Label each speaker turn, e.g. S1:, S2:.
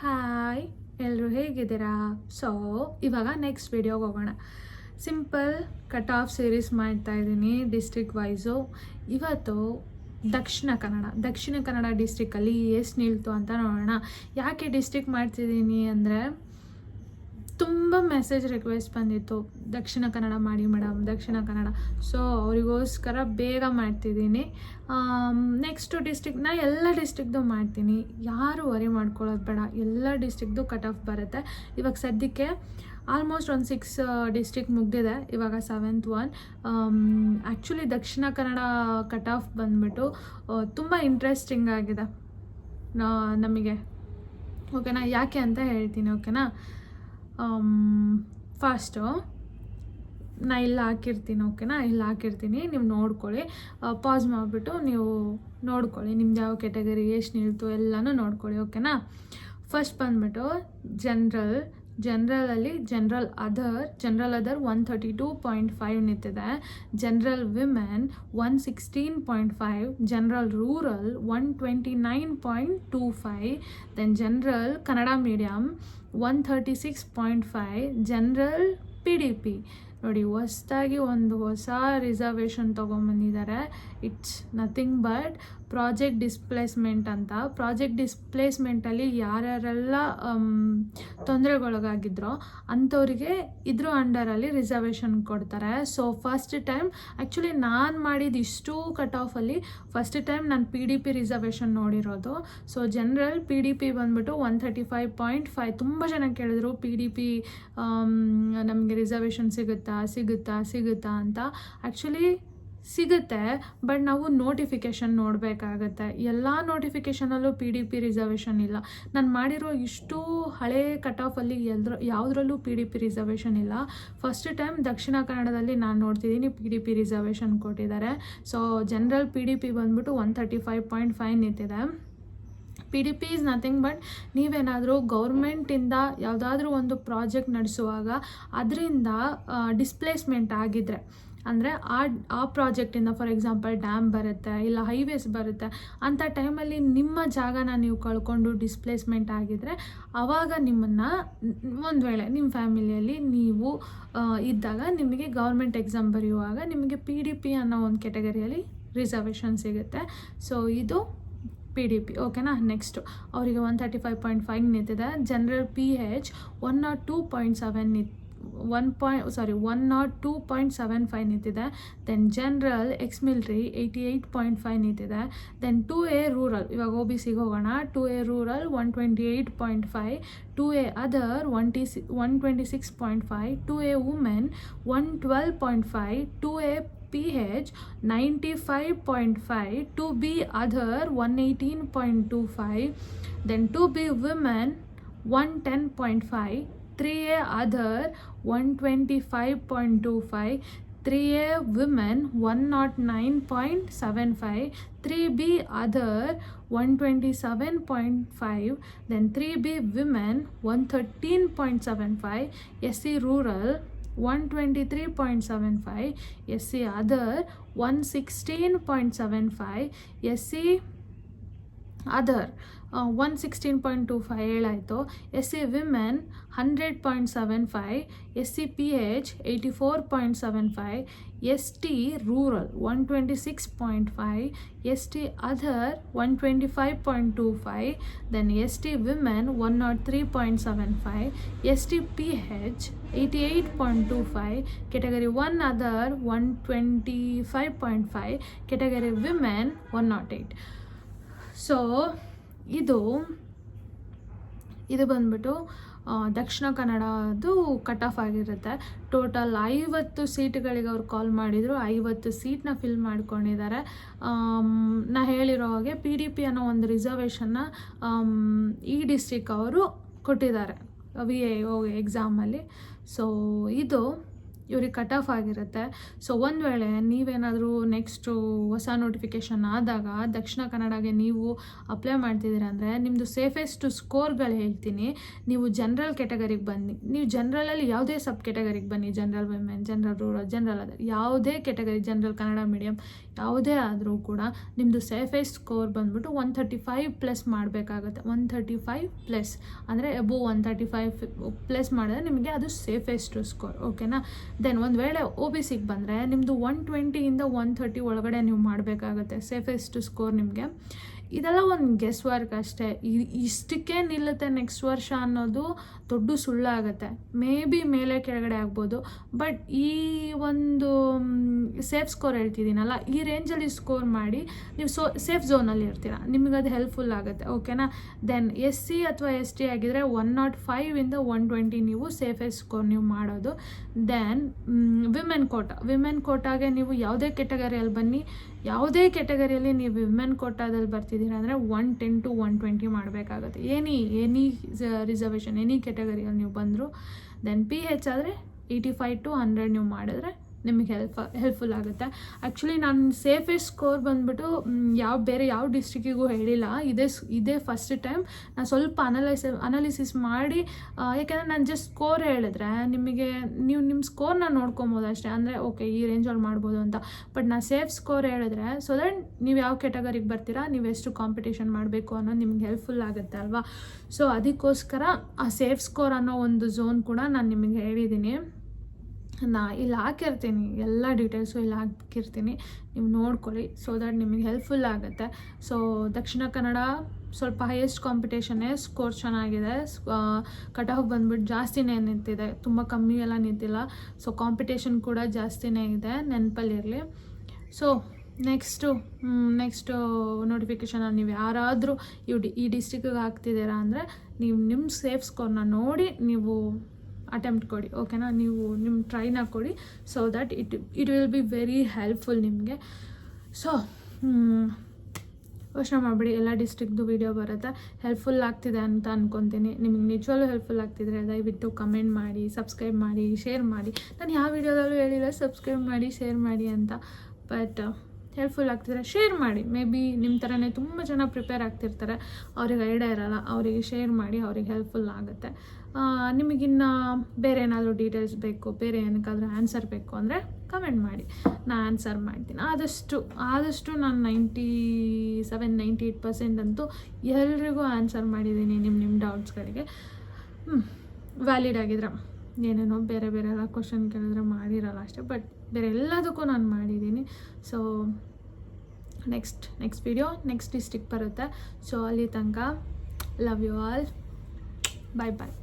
S1: Hi ಎಲ್ಲರೂ ಹೇಗಿದ್ದೀರಾ? So ಇವಾಗ ನೆಕ್ಸ್ಟ್ ವಿಡಿಯೋಗೆ ಹೋಗೋಣ. ಸಿಂಪಲ್ ಕಟ್ ಆಫ್ ಸೀರೀಸ್ ಮಾಡ್ತಾ ಇದ್ದೀನಿ ಡಿಸ್ಟ್ರಿಕ್ಟ್ ವೈಸು ಇವತ್ತು ದಕ್ಷಿಣ ಕನ್ನಡ ದಕ್ಷಿಣ ಕನ್ನಡ ಡಿಸ್ಟ್ರಿಕ್ಕಲ್ಲಿ ಎಷ್ಟು ನಿಲ್ತು ಅಂತ ನೋಡೋಣ. ಯಾಕೆ ಡಿಸ್ಟ್ರಿಕ್ಟ್ ಮಾಡ್ತಿದ್ದೀನಿ ಅಂದರೆ ತುಂಬ ಮೆಸೇಜ್ ರಿಕ್ವೆಸ್ಟ್ ಬಂದಿತ್ತು. ದಕ್ಷಿಣ ಕನ್ನಡ ಮಾಡಿ ಮೇಡಮ್, ದಕ್ಷಿಣ ಕನ್ನಡ. ಸೊ ಅವರಿಗೋಸ್ಕರ ಬೇಗ ಮಾಡ್ತಿದ್ದೀನಿ. ನೆಕ್ಸ್ಟು ಡಿಸ್ಟಿಕ್ ನಾ ಎಲ್ಲ ಡಿಸ್ಟಿಕ್ದು ಮಾಡ್ತೀನಿ. ಯಾರು ವರಿ ಮಾಡ್ಕೊಳ್ಳೋದು ಬೇಡ. ಎಲ್ಲ ಡಿಸ್ಟಿಕ್ದು ಕಟ್ ಆಫ್ ಬರುತ್ತೆ. ಇವಾಗ ಸದ್ಯಕ್ಕೆ ಆಲ್ಮೋಸ್ಟ್ ಒಂದು ಸಿಕ್ಸ್ ಡಿಸ್ಟಿಕ್ ಮುಗ್ದಿದೆ. ಇವಾಗ seventh one actually Dakshina Kannada cut off ಬಂದ್ಬಿಟ್ಟು ತುಂಬ ಇಂಟ್ರೆಸ್ಟಿಂಗ್ ಆಗಿದೆ. ನಮಗೆ. ಓಕೆನಾ ಯಾಕೆ ಅಂತ ಹೇಳ್ತೀನಿ ಓಕೆನಾ ಫಸ್ಟು ನಾ ಇಲ್ಲಿ ಹಾಕಿರ್ತೀನಿ ಓಕೆನಾ ಇಲ್ಲಿ ಹಾಕಿರ್ತೀನಿ, ನೀವು ನೋಡ್ಕೊಳ್ಳಿ. ಪಾಸ್ ಮಾಡಿಬಿಟ್ಟು ನೀವು ನೋಡ್ಕೊಳ್ಳಿ, ನಿಮ್ದು ಯಾವ ಕೆಟಗರಿ ಎಷ್ಟು ನಿಲ್ತು ಎಲ್ಲನೂ ನೋಡ್ಕೊಳ್ಳಿ ಓಕೆನಾ ಫಸ್ಟ್ ಬಂದ್ಬಿಟ್ಟು general ಜನ್ರಲಲ್ಲಿ general other general other one thirty two point five ನಿಂತಿದೆ. General women one sixteen point five general rural one twenty nine point two five then general Kannada medium one thirty six point five general P D P ನೋಡಿ, ಹೊಸ್ದಾಗಿ ಒಂದು ಹೊಸ reservation ತೊಗೊಂಬಂದಿದ್ದಾರೆ. It's nothing but project displacement ಅಂತ. Project ಡಿಸ್ಪ್ಲೇಸ್ಮೆಂಟಲ್ಲಿ ಯಾರ್ಯಾರೆಲ್ಲ ತೊಂದರೆಗೊಳಗಾಗಿದ್ರೋ ಅಂಥವ್ರಿಗೆ ಇದ್ರ ಅಂಡರಲ್ಲಿ ರಿಸರ್ವೇಷನ್ ಕೊಡ್ತಾರೆ. ಸೊ ಫಸ್ಟ್ ಟೈಮ್ ಆ್ಯಕ್ಚುಲಿ ನಾನು ಮಾಡಿದ ಇಷ್ಟು ಕಟ್ ಆಫಲ್ಲಿ ಫಸ್ಟ್ ಟೈಮ್ ನಾನು P D P reservation ನೋಡಿರೋದು. So general P D P ಬಂದ್ಬಿಟ್ಟು one thirty five point five ತುಂಬ ಜನ ಕೇಳಿದ್ರು ಪಿ ಡಿ ಪಿ ನಮಗೆ ರಿಸರ್ವೇಷನ್ ಸಿಗುತ್ತಾ ಸಿಗುತ್ತಾ ಸಿಗುತ್ತಾ ಅಂತ. ಆ್ಯಕ್ಚುಲಿ ಸಿಗುತ್ತೆ, ಬಟ್ ನಾವು ನೋಟಿಫಿಕೇಷನ್ ನೋಡಬೇಕಾಗತ್ತೆ. ಎಲ್ಲ ನೋಟಿಫಿಕೇಷನಲ್ಲೂ ಪಿ ಡಿ ಪಿ ರಿಸರ್ವೇಷನ್ ಇಲ್ಲ. ನಾನು ಮಾಡಿರೋ ಇಷ್ಟು ಹಳೆ ಕಟ್ ಆಫಲ್ಲಿ ಎಲ್ಲರ ಯಾವುದ್ರಲ್ಲೂ ಪಿ ಡಿ ಪಿ ರಿಸರ್ವೇಷನ್ ಇಲ್ಲ. ಫಸ್ಟ್ ಟೈಮ್ ದಕ್ಷಿಣ ಕನ್ನಡದಲ್ಲಿ ನಾನು ನೋಡ್ತಿದ್ದೀನಿ ಪಿ ಡಿ ಪಿ ರಿಸರ್ವೇಷನ್ ಕೊಟ್ಟಿದ್ದಾರೆ. So general P D P ಬಂದ್ಬಿಟ್ಟು one thirty five point five ನಿಂತಿದೆ. P D P is nothing but ನೀವೇನಾದರೂ ಗೌರ್ಮೆಂಟಿಂದ ಯಾವುದಾದ್ರೂ ಒಂದು ಪ್ರಾಜೆಕ್ಟ್ ನಡೆಸುವಾಗ, ಅದರಿಂದ ಡಿಸ್ಪ್ಲೇಸ್ಮೆಂಟ್ ಆಗಿದ್ರೆ ಅಂದರೆ ಆ ಆ ಪ್ರಾಜೆಕ್ಟಿಂದ ಫಾರ್ ಎಕ್ಸಾಂಪಲ್ ಡ್ಯಾಮ್ ಬರುತ್ತೆ, ಇಲ್ಲ ಹೈವೇಸ್ ಬರುತ್ತೆ ಅಂಥ ಟೈಮಲ್ಲಿ ನಿಮ್ಮ ಜಾಗನ ನೀವು ಕಳ್ಕೊಂಡು ಡಿಸ್ಪ್ಲೇಸ್ಮೆಂಟ್ ಆಗಿದ್ರೆ ಆವಾಗ ನಿಮ್ಮನ್ನು ಒಂದು ವೇಳೆ ನಿಮ್ಮ ಫ್ಯಾಮಿಲಿಯಲ್ಲಿ ನೀವು ಇದ್ದಾಗ ನಿಮಗೆ ಗೌರ್ಮೆಂಟ್ ಎಕ್ಸಾಮ್ ಬರೆಯುವಾಗ ನಿಮಗೆ ಪಿ ಡಿ ಪಿ ಅನ್ನೋ ಒಂದು ಕೆಟಗರಿಯಲ್ಲಿ ರಿಸರ್ವೇಷನ್ ಸಿಗುತ್ತೆ. ಸೊ ಇದು ಪಿ ಡಿ ಪಿ ಓಕೆನಾ ನೆಕ್ಸ್ಟು ಅವರಿಗೆ one thirty five point five ನಿಂತಿದೆ. General P H one not two point seven ನಿಂತ್ one point sorry one not two point seven five ನಿಂತಿದೆ. Then general ex military eighty eight point five ನಿಂತಿದೆ. Then two A rural ಇವಾಗ O B ಸಿಗೆ ಹೋಗೋಣ. Two A rural one twenty eight point five two A other one T C one twenty six point five two A women one twelve point five two A P H ninety five point five two B other one eighteen point two five then two B women one ten point five 3A other 125.25, 3A women 109.75, 3B other 127.5, then 3B women 113.75, SC rural 123.75, SC other 116.75, SC other one sixteen point two five ಹೇಳಾಯಿತು S C women hundred point seven five S C P H eighty four point seven five S T rural one twenty six point five S T other one twenty five point two five then S T women one not three point seven five S T P H eighty eight point two five category one other one twenty five point five category women one not eight so ಇದು ಇದು ಬಂದ್ಬಿಟ್ಟು ದಕ್ಷಿಣ ಕನ್ನಡದ್ದು cut off ಆಗಿರುತ್ತೆ. Total ಐವತ್ತು ಸೀಟ್ಗಳಿಗೆ ಅವ್ರು ಕಾಲ್ ಮಾಡಿದರು. ಐವತ್ತು ಸೀಟ್ನ ಫಿಲ್ ಮಾಡ್ಕೊಂಡಿದ್ದಾರೆ. ನಾ ಹೇಳಿರೋ ಹಾಗೆ ಪಿ ಡಿ ಪಿ ಅನ್ನೋ ಒಂದು ರಿಸರ್ವೇಷನ್ನ ಈ ಡಿಸ್ಟಿಕ್ ಅವರು ಕೊಟ್ಟಿದ್ದಾರೆ. ವಿ ಎ ಎಕ್ಸಾಮಲ್ಲಿ ಸೊ ಇದು ಇವ್ರಿಗೆ ಕಟ್ ಆಫ್ ಆಗಿರುತ್ತೆ. ಸೊ ಒಂದು ವೇಳೆ ನೀವೇನಾದರೂ ನೆಕ್ಸ್ಟು ಹೊಸ ನೋಟಿಫಿಕೇಷನ್ ಆದಾಗ ದಕ್ಷಿಣ ಕನ್ನಡಗೆ ನೀವು ಅಪ್ಲೈ ಮಾಡ್ತಿದ್ದೀರ ಅಂದರೆ ನಿಮ್ಮದು ಸೇಫೆಸ್ಟ್ ಸ್ಕೋರ್ಗಳು ಹೇಳ್ತೀನಿ. ನೀವು ಜನರಲ್ ಕೆಟಗರಿಗೆ ಬನ್ನಿ. ನೀವು ಜನರಲಲ್ಲಿ ಯಾವುದೇ ಸಬ್ ಕೆಟಗರಿಗೆ ಬನ್ನಿ. General women general rural general other ಯಾವುದೇ ಕೆಟಗರಿ ಜನರಲ್ ಕನ್ನಡ ಮೀಡಿಯಮ್ ಯಾವುದೇ ಆದರೂ ಕೂಡ ನಿಮ್ಮದು ಸೇಫೆಸ್ಟ್ ಸ್ಕೋರ್ ಬಂದ್ಬಿಟ್ಟು ಒನ್ ತರ್ಟಿ ಫೈವ್ ಪ್ಲಸ್ ಮಾಡಬೇಕಾಗುತ್ತೆ. ಒನ್ ಥರ್ಟಿ ಫೈವ್ ಪ್ಲಸ್ ಅಂದರೆ above one thirty five plus ಮಾಡಿದ್ರೆ ನಿಮಗೆ ಅದು ಸೇಫೆಸ್ಟ್ ಸ್ಕೋರ್ ಓಕೆನಾ ದೆನ್ ಒಂದು ವೇಳೆ ಒ ಬಿ ಸಿಗೆ ಬಂದರೆ ನಿಮ್ಮದು ಒನ್ ಟ್ವೆಂಟಿಯಿಂದ ಒನ್ ಥರ್ಟಿ ಒಳಗಡೆ ನೀವು ಮಾಡಬೇಕಾಗತ್ತೆ ಸೇಫೆಸ್ಟ್ ಸ್ಕೋರ್ ನಿಮಗೆ. ಇದೆಲ್ಲ ಒಂದು ಗೆಸ್ ವರ್ಕ್ ಅಷ್ಟೇ ಇಷ್ಟಕ್ಕೆ ನಿಲ್ಲುತ್ತೆ ನೆಕ್ಸ್ಟ್ ವರ್ಷ ಅನ್ನೋದು ದೊಡ್ಡ ಸುಳ್ಳಾಗತ್ತೆ. ಮೇ ಬಿ ಮೇಲೆ ಕೆಳಗಡೆ ಆಗ್ಬೋದು. ಬಟ್ ಈ ಒಂದು ಸೇಫ್ ಸ್ಕೋರ್ ಹೇಳ್ತಿದ್ದೀನಲ್ಲ, ಈ ರೇಂಜಲ್ಲಿ ಸ್ಕೋರ್ ಮಾಡಿ ನೀವು ಸೋ ಸೇಫ್ ಝೋನಲ್ಲಿ ಇರ್ತೀರ. ನಿಮಗೆ ಅದು ಹೆಲ್ಪ್ಫುಲ್ ಆಗುತ್ತೆ ಓಕೆನಾ ದೆನ್ ಎಸ್ ಸಿ ಅಥವಾ ಎಸ್ ಟಿ ಆಗಿದ್ದರೆ ಒನ್ ನಾಟ್ ಫೈವಿಂದ ಒನ್ ಟ್ವೆಂಟಿ ನೀವು ಸೇಫೆಸ್ಟ್ ಸ್ಕೋರ್ ನೀವು ಮಾಡೋದು. ದೆನ್ ವಿಮೆನ್ ಕೋಟ ವಿಮೆನ್ ಕೋಟಾಗೆ ನೀವು ಯಾವುದೇ ಕೆಟಗರಿಯಲ್ಲಿ ಬನ್ನಿ, ಯಾವುದೇ ಕೆಟಗರಿಯಲ್ಲಿ ನೀವು ವಿಮೆನ್ ಕೋಟಾದಲ್ಲಿ ಬರ್ತಿದ್ದೀರ ಅಂದರೆ one ten to one twenty ಮಾಡಬೇಕಾಗುತ್ತೆ. ಎನಿ ಎನಿ ರಿಸರ್ವೇಷನ್ ಎನಿ ಕೆಟಗರಿಯಲ್ಲಿ ನೀವು ಬಂದರು ದೆನ್ ಪಿ ಹೆಚ್ ಆದರೆ ಏಯ್ಟಿ ಫೈವ್ ಟು ಹಂಡ್ರೆಡ್ ನೀವು ಮಾಡಿದ್ರೆ ನಿಮಗೆ ಹೆಲ್ಪ್ ಹೆಲ್ಪ್ಫುಲ್ ಆಗುತ್ತೆ. ಆ್ಯಕ್ಚುಲಿ ನಾನು ಸೇಫೆಸ್ಟ್ ಸ್ಕೋರ್ ಬಂದುಬಿಟ್ಟು ಯಾವ, ಬೇರೆ ಯಾವ ಡಿಸ್ಟ್ರಿಕ್ಕಿಗೂ ಹೇಳಿಲ್ಲ. ಇದೇ ಇದೇ ಫಸ್ಟ್ ಟೈಮ್ ನಾನು ಸ್ವಲ್ಪ ಅನಲೈಸ್ ಅನಾಲಿಸಿಸ್ ಮಾಡಿ ಯಾಕೆಂದರೆ ನಾನು ಜಸ್ಟ್ ಸ್ಕೋರ್ ಹೇಳಿದ್ರೆ ನಿಮಗೆ, ನೀವು ನಿಮ್ಮ ಸ್ಕೋರ್ನ ನೋಡ್ಕೊಬೋದು ಅಷ್ಟೇ. ಅಂದರೆ ಓಕೆ ಈ ರೇಂಜಲ್ಲಿ ಮಾಡ್ಬೋದು ಅಂತ. ಬಟ್ ನಾನು ಸೇಫ್ ಸ್ಕೋರ್ ಹೇಳಿದ್ರೆ ಸೊ ದಟ್ ನೀವು ಯಾವ ಕೆಟಗರಿಗೆ ಬರ್ತೀರಾ, ನೀವು ಎಷ್ಟು ಕಾಂಪಿಟೇಷನ್ ಮಾಡಬೇಕು ಅನ್ನೋದು ನಿಮ್ಗೆ ಹೆಲ್ಪ್ಫುಲ್ ಆಗುತ್ತೆ ಅಲ್ವಾ? ಸೊ ಅದಕ್ಕೋಸ್ಕರ ಆ ಸೇಫ್ ಸ್ಕೋರ್ ಅನ್ನೋ ಒಂದು ಝೋನ್ ಕೂಡ ನಾನು ನಿಮಗೆ ಹೇಳಿದ್ದೀನಿ. ನಾ ಇಲ್ಲಿ ಹಾಕಿರ್ತೀನಿ, ಎಲ್ಲ ಡೀಟೇಲ್ಸು ಇಲ್ಲಿ ಹಾಕಿರ್ತೀನಿ. ನೀವು ನೋಡ್ಕೊಳ್ಳಿ ಸೊ ದಟ್ ನಿಮಗೆ ಹೆಲ್ಪ್ಫುಲ್ ಆಗುತ್ತೆ. ಸೊ ದಕ್ಷಿಣ ಕನ್ನಡ ಸ್ವಲ್ಪ ಹೈಯೆಸ್ಟ್ ಕಾಂಪಿಟೇಷನ್ನೇ ಸ್ಕೋರ್ ಚೆನ್ನಾಗಿದೆ. ಕಟ್ ಆಫ್ ಬಂದ್ಬಿಟ್ಟು ಜಾಸ್ತಿನೇ ನಿಂತಿದೆ, ತುಂಬ ಕಮ್ಮಿ ಎಲ್ಲ ನಿಂತಿಲ್ಲ. ಸೊ ಕಾಂಪಿಟೇಷನ್ ಕೂಡ ಜಾಸ್ತಿನೇ ಇದೆ ನೆನಪಲ್ಲಿರಲಿ ಸೊ ನೆಕ್ಸ್ಟು ನೆಕ್ಸ್ಟು ನೋಟಿಫಿಕೇಷನಲ್ಲಿ ನೀವು ಯಾರಾದರೂ ಇವು ಡಿ, ಈ ಡಿಸ್ಟಿಕ್ಕಿಗೆ ಹಾಕ್ತಿದ್ದೀರಾ ಅಂದರೆ, ನೀವು ನಿಮ್ಮ ಸೇಫ್ ಸ್ಕೋರ್ನ ನೋಡಿ, ನೀವು ಅಟೆಂಪ್ಟ್ ಕೊಡಿ ಓಕೆನಾ ನೀವು ನಿಮ್ಮ ಟ್ರೈನ ಕೊಡಿ so that it it will be very helpful ನಿಮಗೆ. ಸೊ ಯೋಚನೆ ಮಾಡಿಬಿಡಿ, ಎಲ್ಲ ಡಿಸ್ಟ್ರಿಕ್ದು ವೀಡಿಯೋ ಬರುತ್ತೆ. ಹೆಲ್ಪ್ಫುಲ್ ಆಗ್ತಿದೆ ಅಂತ ಅಂದ್ಕೊತೀನಿ ನಿಮಗೆ ನಿಜವಾಗ್ಲೂ ಹೆಲ್ಪ್ಫುಲ್ ಆಗ್ತಿದ್ರೆ ದಯವಿಟ್ಟು ಕಮೆಂಟ್ ಮಾಡಿ ಸಬ್ಸ್ಕ್ರೈಬ್ ಮಾಡಿ ಶೇರ್ ಮಾಡಿ. ನಾನು ಯಾವ ವೀಡಿಯೋದಲ್ಲೂ ಹೇಳಿಲ್ಲ ಸಬ್ಸ್ಕ್ರೈಬ್ ಮಾಡಿ ಶೇರ್ ಮಾಡಿ ಅಂತ. ಬಟ್ ಹೆಲ್ಪ್ಫುಲ್ ಆಗ್ತಿದ್ರೆ, ಶೇರ್ ಮಾಡಿ. ಮೇ ಬಿ ನಿಮ್ಮ ಥರನೇ ತುಂಬ ಜನ ಪ್ರಿಪೇರ್ ಆಗ್ತಿರ್ತಾರೆ. ಅವ್ರಿಗೆ ಐಡಿಯಾ ಇರಲ್ಲ, ಅವರಿಗೆ ಶೇರ್ ಮಾಡಿ ಅವ್ರಿಗೆ ಹೆಲ್ಪ್ಫುಲ್ ಆಗುತ್ತೆ. ನಿಮಗಿನ್ನ ಬೇರೆ ಏನಾದರೂ ಡೀಟೇಲ್ಸ್ ಬೇಕು, ಬೇರೆ ಏನಕ್ಕಾದರೂ ಆನ್ಸರ್ ಬೇಕು ಅಂದರೆ ಕಮೆಂಟ್ ಮಾಡಿ. ನಾನು ಆನ್ಸರ್ ಮಾಡ್ತೀನಿ. ಆದಷ್ಟು ಆದಷ್ಟು ನಾನು ninety seven, ninety eight percent ಅಂತೂ ಎಲ್ರಿಗೂ ಆನ್ಸರ್ ಮಾಡಿದ್ದೀನಿ ನಿಮ್ಮ ನಿಮ್ಮ ಡೌಟ್ಸ್ಗಳಿಗೆ. ವ್ಯಾಲಿಡ್ ಆಗಿದ್ರೆ ಏನೇನೋ ಬೇರೆ ಬೇರೆ ಎಲ್ಲ ಕ್ವಶನ್ ಕೇಳಿದ್ರೆ ಮಾಡಿರಲ್ಲ ಅಷ್ಟೇ, ಬಟ್ ಬೇರೆ ಎಲ್ಲದಕ್ಕೂ ನಾನು ಮಾಡಿದ್ದೀನಿ. So next next video next district ಬರುತ್ತೆ. ಸೊ ಅಲ್ಲಿ ತನಕ love you all bye bye